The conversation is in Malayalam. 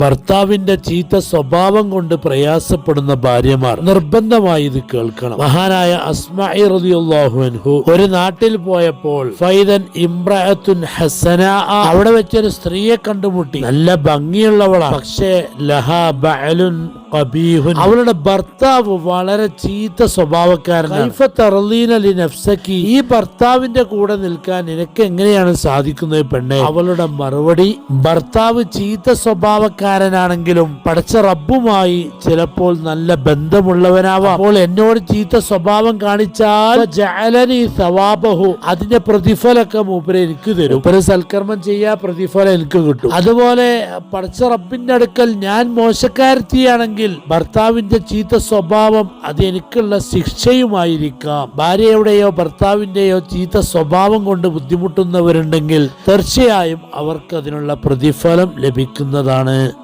ഭർത്താവിന്റെ ചീത്ത സ്വഭാവം കൊണ്ട് പ്രയാസപ്പെടുന്ന ഭാര്യമാർ നിർബന്ധമായി ഇത് കേൾക്കണം. മഹാനായ അസ്മായി ഒരു നാട്ടിൽ പോയപ്പോൾ ഫൈദൻ ഇമ്രഅത്തുൻ ഹസന അവിടെ വെച്ചൊരു സ്ത്രീയെ കണ്ടുമുട്ടി. നല്ല ഭംഗിയുള്ളവളാണ്. പക്ഷേ ലഹ ബഅലുൻ അവളുടെ ഭർത്താവ് വളരെ ചീത്ത സ്വഭാവക്കാരനാണ്. ഈ ഭർത്താവിന്റെ കൂടെ നിൽക്കാൻ നിനക്ക് എങ്ങനെയാണ് സാധിക്കുന്നത് പെണ്ണെ? അവളുടെ മറുപടി ഭർത്താവ് ചീത്ത സ്വഭാവക്കാരനാണെങ്കിലും പഠിച്ച റബ്ബുമായി ചിലപ്പോൾ നല്ല ബന്ധമുള്ളവനാവാം. അപ്പോൾ എന്നോട് ചീത്ത സ്വഭാവം കാണിച്ചാൽ അതിന്റെ പ്രതിഫലമൊക്കെ മൂപ്പര് എനിക്ക് തരും. ഒരു സൽക്കർമ്മം ചെയ്യാ പ്രതിഫലം എനിക്ക് കിട്ടും. അതുപോലെ പഠിച്ച റബ്ബിന്റെ അടുക്കൽ ഞാൻ മോശക്കാരത്തിയാണെങ്കിൽ ഭർത്താവിന്റെ ചീത്ത സ്വഭാവം അത് എനിക്കുള്ള ശിക്ഷയുമായിരിക്കാം. ഭാര്യയുടെയോ ഭർത്താവിന്റെയോ ചീത്ത സ്വഭാവം കൊണ്ട് ബുദ്ധിമുട്ടുന്നവരുണ്ടെങ്കിൽ തീർച്ചയായും അവർക്ക് അതിനുള്ള പ്രതിഫലം ലഭിക്കുന്നതാണ്.